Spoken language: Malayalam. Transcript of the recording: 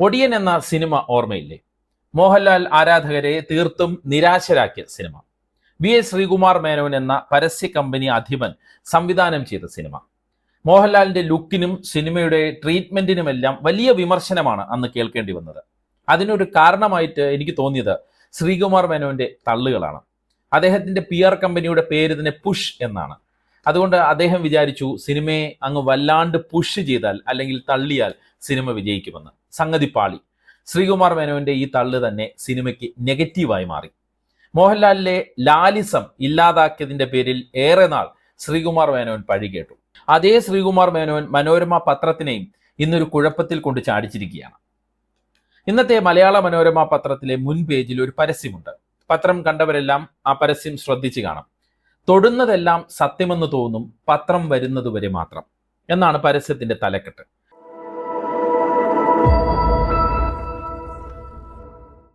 ഒടിയൻ എന്ന സിനിമ ഓർമ്മയില്ലേ? മോഹൻലാൽ ആരാധകരെ തീർത്തും നിരാശരാക്കിയ സിനിമ. വി എസ് ശ്രീകുമാർ മേനോൻ എന്ന പരസ്യ കമ്പനി അധിപൻ സംവിധാനം ചെയ്ത സിനിമ. മോഹൻലാലിന്റെ ലുക്കിനും സിനിമയുടെ ട്രീറ്റ്മെന്റിനുമെല്ലാം വലിയ വിമർശനമാണ് അന്ന് കേൾക്കേണ്ടി വന്നത്. അതിനൊരു കാരണമായിട്ട് എനിക്ക് തോന്നിയത് ശ്രീകുമാർ മേനോന്റെ തള്ളുകളാണ്. അദ്ദേഹത്തിന്റെ പി ആർ കമ്പനിയുടെ പേര് തന്നെ പുഷ് എന്നാണ്. അതുകൊണ്ട് അദ്ദേഹം വിചാരിച്ചു സിനിമയെ അങ്ങ് വല്ലാണ്ട് പുഷ് ചെയ്താൽ അല്ലെങ്കിൽ തള്ളിയാൽ സിനിമ വിജയിക്കുമെന്ന്. സംഗതി പാളി. ശ്രീകുമാർ മേനോന്റെ ഈ തള്ളു തന്നെ സിനിമയ്ക്ക് നെഗറ്റീവായി മാറി. മോഹൻലാലിലെ ലാലിസം ഇല്ലാതാക്കിയതിന്റെ പേരിൽ ഏറെ നാൾ ശ്രീകുമാർ മേനോൻ പഴികേട്ടു അതേ ശ്രീകുമാർ മേനോൻ മനോരമ പത്രത്തിനെയും ഇന്നൊരു കുഴപ്പത്തിൽ കൊണ്ട് ചാടിച്ചിരിക്കുകയാണ്. ഇന്നത്തെ മലയാള മനോരമ പത്രത്തിലെ മുൻ പേജിൽ ഒരു പരസ്യമുണ്ട്. പത്രം കണ്ടവരെല്ലാം ആ പരസ്യം ശ്രദ്ധിച്ചു കാണാം. തൊടുന്നതെല്ലാം സത്യമെന്ന് തോന്നും പത്രം വരുന്നതുവരെ മാത്രം. എന്നാണ് പരസ്യത്തിന്റെ തലക്കെട്ട്.